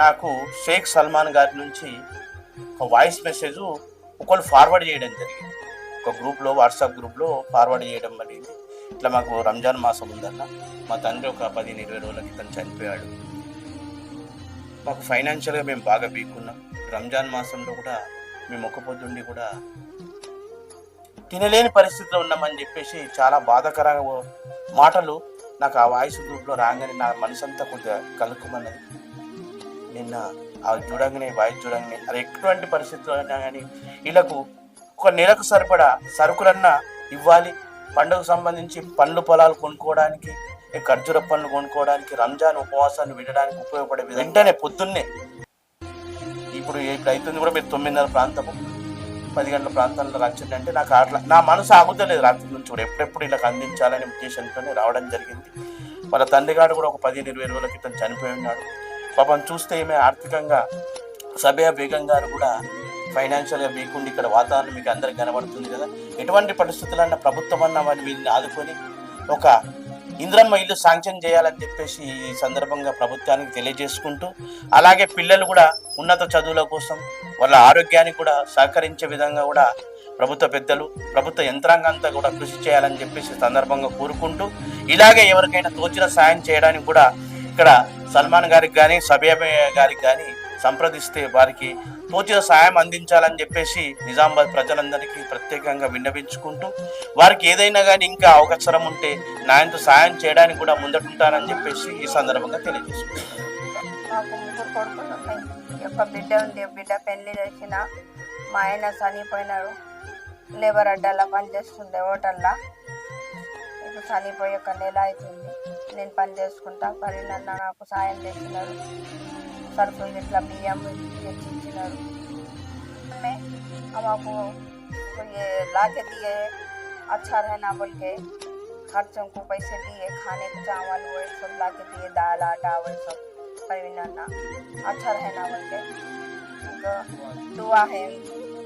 నాకు షేక్ సల్మాన్ గారి నుంచి ఒక వాయిస్ మెసేజ్ ఒకళ్ళు ఫార్వర్డ్ చేయడం జరిగింది. ఒక గ్రూప్లో వాట్సాప్ గ్రూప్లో ఫార్వర్డ్ చేయడం జరిగింది. ఇట్లా మాకు రంజాన్ మాసం ఉందన్న మా తండ్రి ఒక పదిహేను ఇరవై రోజుల క్రితం చనిపోయాడు. మాకు ఫైనాన్షియల్గా మేము బాగా వీక్కున్నాం రంజాన్ మాసంలో కూడా మేము ఒక్క పొద్దుండి కూడా తినలేని పరిస్థితిలో ఉన్నామని చెప్పేసి చాలా బాధాకర మాటలు నాకు ఆ వాయిస్ గ్రూప్లో రాగానే నా మనసంతా కొద్దిగా కలుక్కుమన్నది. నిన్న అవి చూడంగానే వాయి చూడంగానే అది ఎటువంటి పరిస్థితులు అయినా కానీ వీళ్ళకు ఒక నెలకు సరిపడా సరుకులన్నా ఇవ్వాలి. పండుగకు సంబంధించి పండ్లు పొలాలు కొనుక్కోవడానికి ఖర్జూర పండ్లు కొనుక్కోవడానికి రంజాన్ ఉపవాసాన్ని వినడానికి ఉపయోగపడే వెంటనే పొద్దున్నే ఇప్పుడు ఇప్పుడు అవుతుంది కూడా మీరు తొమ్మిదిన్నర ప్రాంతము పది గంటల ప్రాంతంలో వచ్చిందంటే నాకు అట్లా నా మనసు ఆగుతలేదు రాత్రి నుంచి కూడా. ఎప్పుడెప్పుడు ఇలా అందించాలనే ఉద్దేశంతోనే రావడం జరిగింది. వాళ్ళ తండ్రి గారు కూడా ఒక పదిహేను ఇరవై రోజుల క్రితం చనిపోయి ఉన్నాడు. పాపం చూస్తే ఈమె ఆర్థికంగా సభ్య బేగం గారు కూడా ఫైనాన్షియల్గా మీకుండి ఇక్కడ వాతావరణం మీకు అందరికి కనబడుతుంది కదా. ఎటువంటి పరిస్థితులన్నా ప్రభుత్వం అన్న వారిని వీరిని ఆదుకొని ఒక ఇంద్రమ్మ ఇల్లు శాంక్షన్ చేయాలని చెప్పేసి ఈ సందర్భంగా ప్రభుత్వానికి తెలియజేసుకుంటూ అలాగే పిల్లలు కూడా ఉన్నత చదువుల కోసం వాళ్ళ ఆరోగ్యానికి కూడా సహకరించే విధంగా కూడా ప్రభుత్వ పెద్దలు ప్రభుత్వ యంత్రాంగంతా కూడా కృషి చేయాలని చెప్పేసి సందర్భంగా కోరుకుంటూ ఇలాగే ఎవరికైనా తోచిన సాయం చేయడానికి కూడా ఇక్కడ సల్మాన్ గారికి కానీ సబియా గారికి కానీ సంప్రదిస్తే వారికి తోచిన సాయం అందించాలని చెప్పేసి నిజామాబాద్ ప్రజలందరికీ ప్రత్యేకంగా విన్నవించుకుంటూ వారికి ఏదైనా కానీ ఇంకా అవసరం ఉంటే నాయంతో సాయం చేయడానికి కూడా ముందటుంటానని చెప్పేసి ఈ సందర్భంగా తెలియజేసుకుంటాను మాకు ముగ్గురు కొడుకులు బిడ్డ ఉంది. బిడ్డ పెళ్ళి చేసిన మా ఆయన చనిపోయినాడు. లేబర్ అడ్డాలో పనిచేస్తుండే హోటల్లా. ఇప్పుడు చనిపోయి ఒక నెల అవుతుంది. నేను పని చేసుకుంటా మరి నన్ను నాకు సాయం చేసినారు సరుకులు ఇట్లా బియ్యం తెచ్చి ఇచ్చినారు मैं हमको ये ला के दिए अच्छा रहना बोल के खर्चों को पैसे दिए खाने को चावल वो सब ला के दिए दाल आटा वो सब परवीन अन्ना अच्छा रहना बोल के तो दुआ है